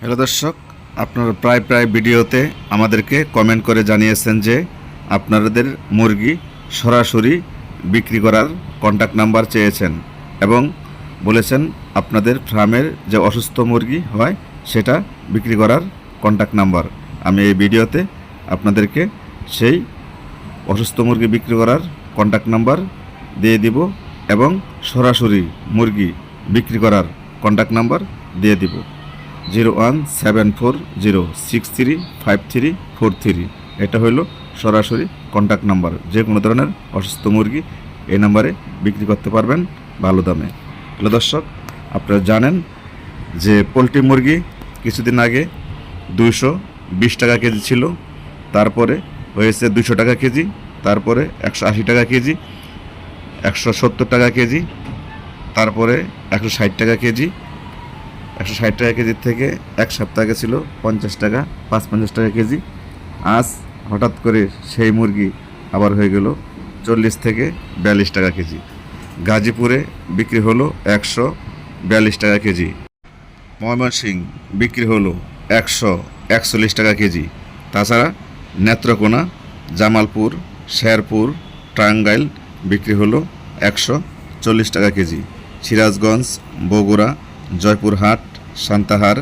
Hello দর্শক, আপনারা প্রায় প্রায় ভিডিওতে আমাদেরকে কমেন্ট করে জানিয়েছেন যে আপনাদের মুরগি সরাসরি বিক্রি করার কন্ট্যাক্ট নাম্বার চেয়েছেন এবং বলেছেন আপনাদের ফার্মের যে অসুস্থ মুরগি হয় সেটা বিক্রি করার কন্ট্যাক্ট নাম্বার আমি এই ভিডিওতে আপনাদেরকে সেই অসুস্থ মুরগি বিক্রি করার কন্ট্যাক্ট নাম্বার দিয়ে দিব এবং সরাসরি মুরগি বিক্রি করার কন্ট্যাক্ট নাম্বার দিয়ে দিব। Zero one seven four zero six three five three four three. এটা হলো সরাসরি কন্ট্যাক্ট নাম্বার যে কোনো ধরনের অসুস্থ মুরগি এই নাম্বারে বিক্রি করতে পারবেন ভালো দামে। হ্যালো দর্শক, আপনারা জানেন যে পোলট্রি মুরগি কিছুদিন আগে দুইশো বিশ টাকা কেজি ছিল, তারপরে হয়েছে দুশো টাকা কেজি, তারপরে একশো আশি টাকা কেজি, একশো সত্তর টাকা কেজি, তারপরে একশো ষাট টাকা কেজি একশো ষাট টাকা কেজির থেকে এক সপ্তাহ আগে ছিল পঞ্চাশ টাকা, পাঁচ পঞ্চাশ টাকা কেজি। আজ হঠাৎ করে সেই মুরগি আবার হয়ে গেল চল্লিশ থেকে বিয়াল্লিশ টাকা কেজি। গাজীপুরে বিক্রি হলো একশো বিয়াল্লিশ টাকা কেজি। ময়মনসিং বিক্রি হলো একশো একচল্লিশ টাকা কেজি। তাছাড়া নেত্রকোনা, জামালপুর, শেরপুর, টাঙ্গাইল বিক্রি হলো একশো চল্লিশ টাকা কেজি। সিরাজগঞ্জ, বগুড়া জয়পুরহাট, সান্তাহার,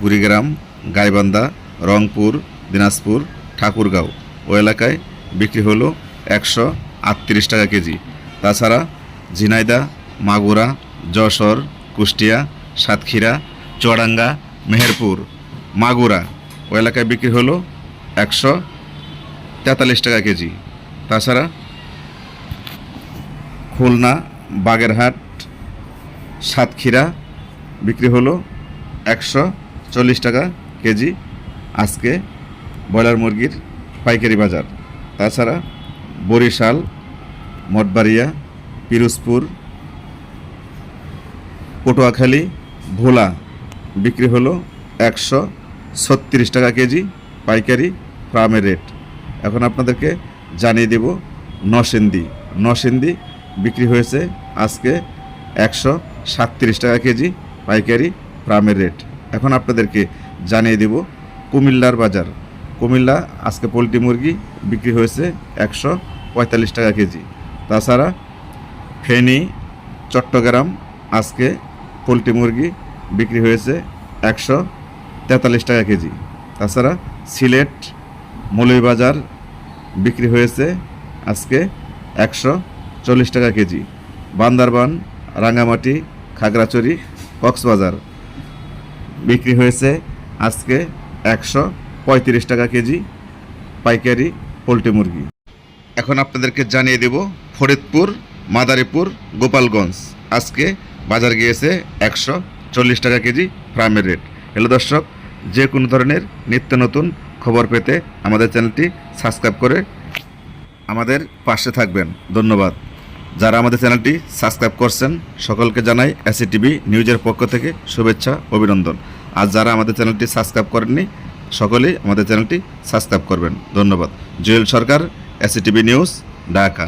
কুড়িগ্রাম, গাইবান্ধা, রংপুর, দিনাজপুর, ঠাকুরগাঁও। ও এলাকায় বিক্রি হলো একশো আটত্রিশ টাকা কেজি। তাছাড়া ঝিনাইদা, মাগুরা, যশোর, কুষ্টিয়া, সাতক্ষীরা, চুয়াডাঙ্গা, মেহেরপুর, মাগুরা ও এলাকায় বিক্রি হলো একশো তেতাল্লিশ টাকা কেজি। তাছাড়া খুলনা, বাগেরহাট, সাতক্ষীরা বিক্রি হলো একশো চল্লিশ টাকা কেজি আজকে ব্রয়লার মুরগির পাইকারি বাজার। তাছাড়া বরিশাল, মঠবাড়িয়া, পিরোজপুর, পটুয়াখালী, ভোলা বিক্রি হলো একশো ছত্রিশ টাকা কেজি পাইকারি ফার্মের রেট। এখন আপনাদেরকে জানিয়ে দেব নসেন্দি নসেন্দি বিক্রি হয়েছে আজকে একশো সাতত্রিশ টাকা কেজি পাইকারি ফার্মের রেট। এখন আপনাদেরকে জানিয়ে দেব, কুমিল্লার বাজার। কুমিল্লা, আজকে পোলট্রি মুরগি বিক্রি হয়েছে একশো পঁয়তাল্লিশ টাকা কেজি। তাছাড়া ফেনী, চট্টগ্রাম, আজকে পোলট্রি মুরগি বিক্রি হয়েছে একশো তেতাল্লিশ টাকা কেজি। তাছাড়া সিলেট, মৌলভীবাজার বিক্রি হয়েছে আজকে একশো চল্লিশ টাকা কেজি। বান্দারবান, রাঙ্গামাটি, খাগড়াছড়ি কক্সবাজার বিক্রি হয়েছে আজকে একশো পঁয়ত্রিশ টাকা কেজি পাইকারি পোলট্রি মুরগি। এখন আপনাদেরকে জানিয়ে দেব ফরিদপুর, মাদারীপুর, গোপালগঞ্জ। আজকে বাজার গিয়েছে একশো চল্লিশ টাকা কেজি ফার্মের রেট হ্যালো দর্শক, যে কোনো ধরনের নিত্য নতুন খবর পেতে আমাদের চ্যানেলটি সাবস্ক্রাইব করে আমাদের পাশে থাকবেন। ধন্যবাদ। যারা আমাদের চ্যানেলটি সাবস্ক্রাইব করছেন, সকলকে জানাই এসি টিভি নিউজের পক্ষ থেকে শুভেচ্ছা, অভিনন্দন। আর যারা আমাদের চ্যানেলটি সাবস্ক্রাইব করেননি, সকলেই আমাদের চ্যানেলটি সাবস্ক্রাইব করবেন। ধন্যবাদ। Jewel Sarkar AC TV news, Dhaka.